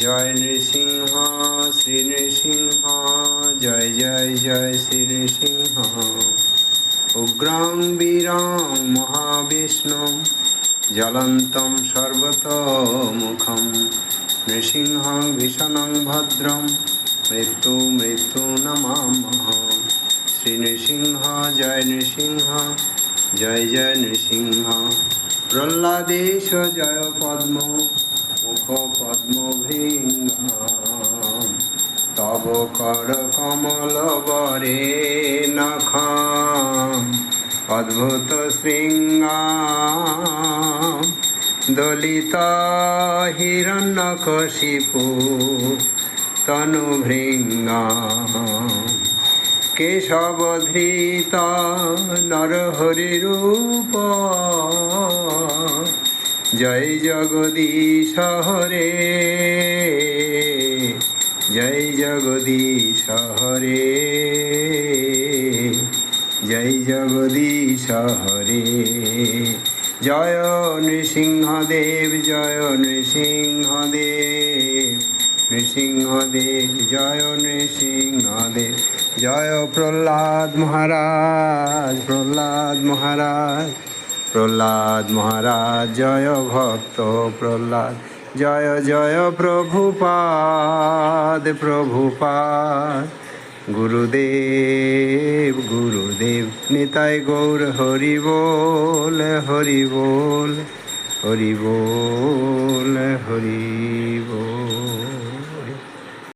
জয় নৃসিংহ, শ্রী নৃসিংহ, জয় জয় জয়, শ্রী নৃসিংহ। উগ্রং বীরং মহাবিষ্ণু জ্বলন্तं সর্বতোমুখं নৃসিংহং ভীষণং ভদ্রং মৃত্যু মৃত্যু নমামহ শ্রী নৃসিংহ, জয় নৃসিংহ, জয় জয় নৃসিংহ। প্রহ্লাদেশ, জয় পদ্ম মুখ পদ্ম তব কর কমল বরে নখ অদ্ভুত শৃঙ্গাম। দলিত হিরণ্যকশিপু তনুভৃঙ্গাম। কেশবধৃত নরহরিরূপ জয় জগদীশ হরে জয় জগদীশ হরে। জয় জগদীশ হরে। জয় নৃসিংহদেব জয় নৃসিংহদেব। নৃসিংহদেব, জয় নৃসিংহদেব। জয় প্রহ্লাদ মহারাজ প্রহ্লাদ মহারাজ। প্রহ্লাদ মহারাজ, জয় ভক্ত প্রহ্লাদ। জয় জয় প্রভুপাদ প্রভুপাদ। গুরুদেব গুরুদেব, নিতাই গৌর, হরি বল হরি বল হরি বল, হরি